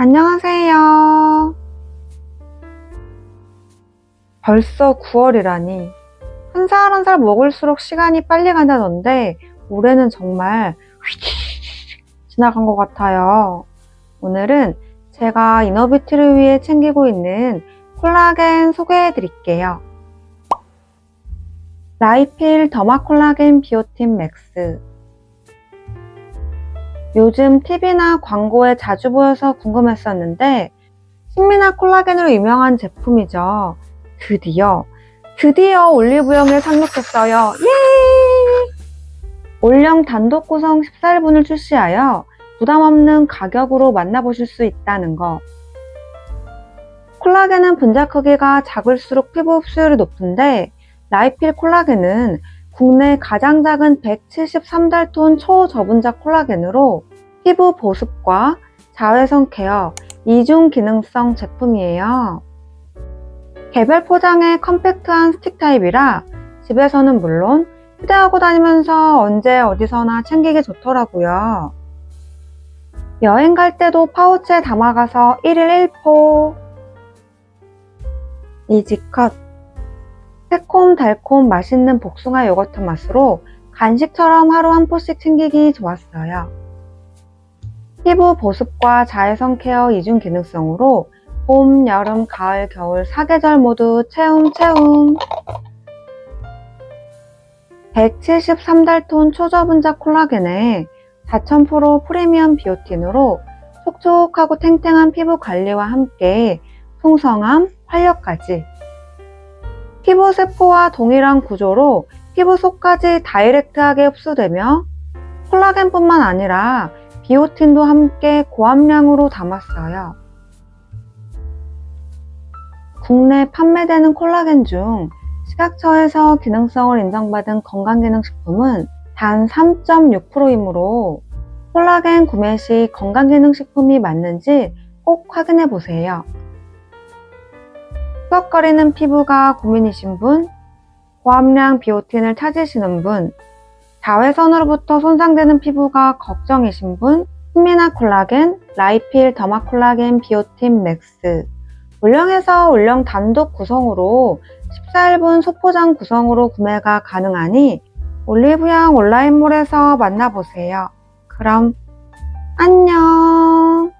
안녕하세요. 벌써 9월이라니. 한 살 한살 한 살 먹을수록 시간이 빨리 간다던데, 올해는 정말 지나간 것 같아요. 오늘은 제가 이너비티를 위해 챙기고 있는 콜라겐 소개해 드릴게요. 라이필 더마 콜라겐 비오틴 맥스 요즘 TV나 광고에 자주 보여서 궁금했었는데 신미나 콜라겐으로 유명한 제품이죠. 드디어 드디어 올리브영에 상륙했어요. 예! 올영 단독 구성 14일분을 출시하여 부담 없는 가격으로 만나보실 수 있다는 거. 콜라겐은 분자 크기가 작을수록 피부 흡수율이 높은데 라이필 콜라겐은 국내 가장 작은 173달톤 초저분자 콜라겐으로 피부 보습과 자외선 케어, 이중 기능성 제품이에요. 개별 포장의 컴팩트한 스틱 타입이라 집에서는 물론 휴대하고 다니면서 언제 어디서나 챙기기 좋더라고요. 여행 갈 때도 파우치에 담아가서 1일 1포. 이지컷. 새콤 달콤 맛있는 복숭아 요거트 맛으로 간식처럼 하루 한 포씩 챙기기 좋았어요. 피부 보습과 자외선 케어 이중 기능성으로 봄, 여름, 가을, 겨울 4계절 모두 채움 채움. 173달톤 초저분자 콜라겐에 4000% 프리미엄 비오틴으로 촉촉하고 탱탱한 피부 관리와 함께 풍성함, 활력까지. 피부 세포와 동일한 구조로 피부 속까지 다이렉트하게 흡수되며 콜라겐뿐만 아니라 비오틴도 함께 고함량으로 담았어요. 국내 판매되는 콜라겐 중 식약처에서 기능성을 인정받은 건강기능식품은 단 3.6%이므로 콜라겐 구매 시 건강기능식품이 맞는지 꼭 확인해 보세요. 푸석거리는 피부가 고민이신 분, 고함량 비오틴을 찾으시는 분, 자외선으로부터 손상되는 피부가 걱정이신 분, 신미나 콜라겐, 라이필 더마 콜라겐 비오틴 맥스, 올영에서 올영 단독 구성으로 14일분 소포장 구성으로 구매가 가능하니 올리브영 온라인몰에서 만나보세요. 그럼 안녕!